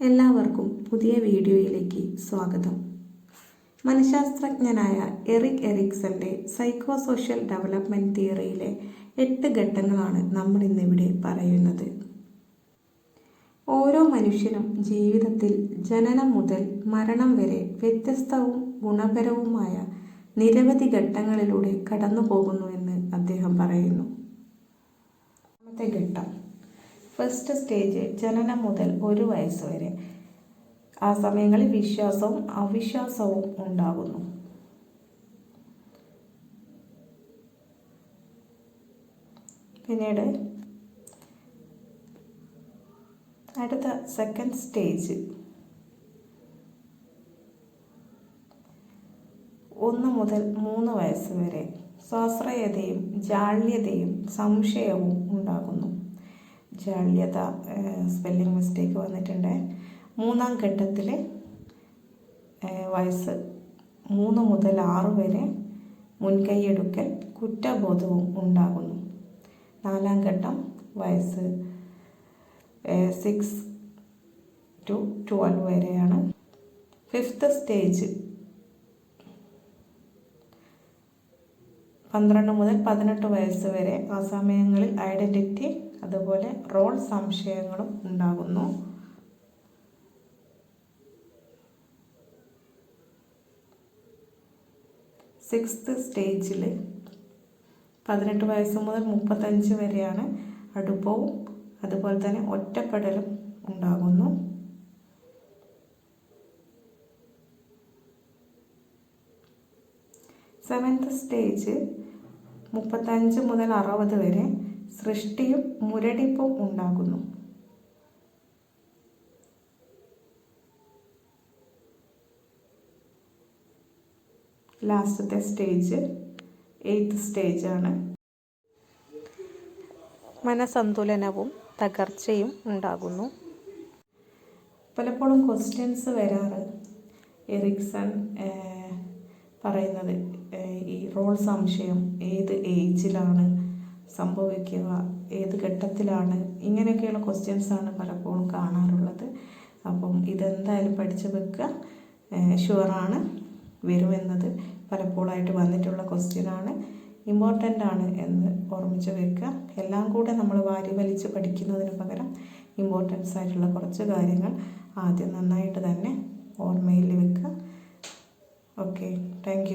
എല്ലാവർക്കും പുതിയ വീഡിയോയിലേക്ക് സ്വാഗതം. മനഃശാസ്ത്രജ്ഞനായ എറിക് എറിക്സന്റെ സൈക്കോ സോഷ്യൽ ഡെവലപ്മെന്റ് തിയറിയിലെ എട്ട് ഘട്ടങ്ങളാണ് നമ്മൾ ഇന്നിവിടെ പറയുന്നത്. ഓരോ മനുഷ്യനും ജീവിതത്തിൽ ജനനം മുതൽ മരണം വരെ വ്യത്യസ്തവും ഗുണപരവുമായ നിരവധി ഘട്ടങ്ങളിലൂടെ കടന്നു പോകുന്നുവെന്ന് അദ്ദേഹം പറയുന്നു. ഘട്ടം. ഫസ്റ്റ് സ്റ്റേജ് ജനനം മുതൽ ഒരു വയസ്സ് വരെ. ആ സമയങ്ങളിൽ വിശ്വാസവും അവിശ്വാസവും ഉണ്ടാകുന്നു. പിന്നീട് അടുത്ത സെക്കൻഡ് സ്റ്റേജ് ഒന്ന് മുതൽ മൂന്ന് വയസ്സ് വരെ. സ്വാശ്രയതയും ജാള്യതയും സംശയവും ഉണ്ടാകുന്നു. ജാള്യത സ്പെല്ലിംഗ് മിസ്റ്റേക്ക് വന്നിട്ടുണ്ട്. മൂന്നാം ഘട്ടത്തിൽ വയസ്സ് മൂന്ന് മുതൽ ആറ് വരെ മുൻകൈയെടുക്കൽ കുറ്റബോധവും ഉണ്ടാകുന്നു. നാലാം ഘട്ടം വയസ്സ് സിക്സ് ടു ട്വൽവ് വരെയാണ്. ഫിഫ്ത്ത് സ്റ്റേജ് പന്ത്രണ്ട് മുതൽ പതിനെട്ട് വയസ്സ് വരെ ആ സമയങ്ങളിൽ ഐഡന്റിറ്റി അതുപോലെ റോൾ സംശയങ്ങളും ഉണ്ടാകുന്നു. സിക്സ്ത് സ്റ്റേജിൽ പതിനെട്ട് വയസ്സ് മുതൽ മുപ്പത്തഞ്ച് വരെയാണ് അടുപ്പവും അതുപോലെ തന്നെ ഒറ്റപ്പെടലും ഉണ്ടാകുന്നു. സെവൻത് സ്റ്റേജ് മുപ്പത്തഞ്ച് മുതൽ അറുപത് വരെ സൃഷ്ടിയും മുരടിപ്പും ഉണ്ടാകുന്നു. ലാസ്റ്റത്തെ സ്റ്റേജ് എയ്ത്ത് സ്റ്റേജാണ്. മനസന്തുലനവും തകർച്ചയും ഉണ്ടാകുന്നു. പലപ്പോഴും ക്വസ്റ്റ്യൻസ് വരാറ്. എറിക്സൺ പറയുന്നത് ഈ റോൾ സംശയം ഏത് ഏജിലാണ് സംഭവിക്കുക ഏത് ഘട്ടത്തിലാണ്? ഇങ്ങനെയൊക്കെയുള്ള ക്വസ്റ്റ്യൻസാണ് പലപ്പോഴും കാണാറുള്ളത്. അപ്പം ഇതെന്തായാലും പഠിച്ചു വെക്കുക. ഷുവറാണ് വരുമെന്നത് പലപ്പോഴായിട്ട് വന്നിട്ടുള്ള ക്വസ്റ്റ്യനാണ് ഇമ്പോർട്ടന്റ് ആണ് എന്ന് ഓർമ്മിച്ച് വെക്കുക. എല്ലാം കൂടെ നമ്മൾ വാരി വലിച്ച് പഠിക്കുന്നതിന് പകരം ഇമ്പോർട്ടൻസ് ആയിട്ടുള്ള കുറച്ച് കാര്യങ്ങൾ ആദ്യം നന്നായിട്ട് തന്നെ ഓർമ്മയിൽ വെക്കുക. Okay thank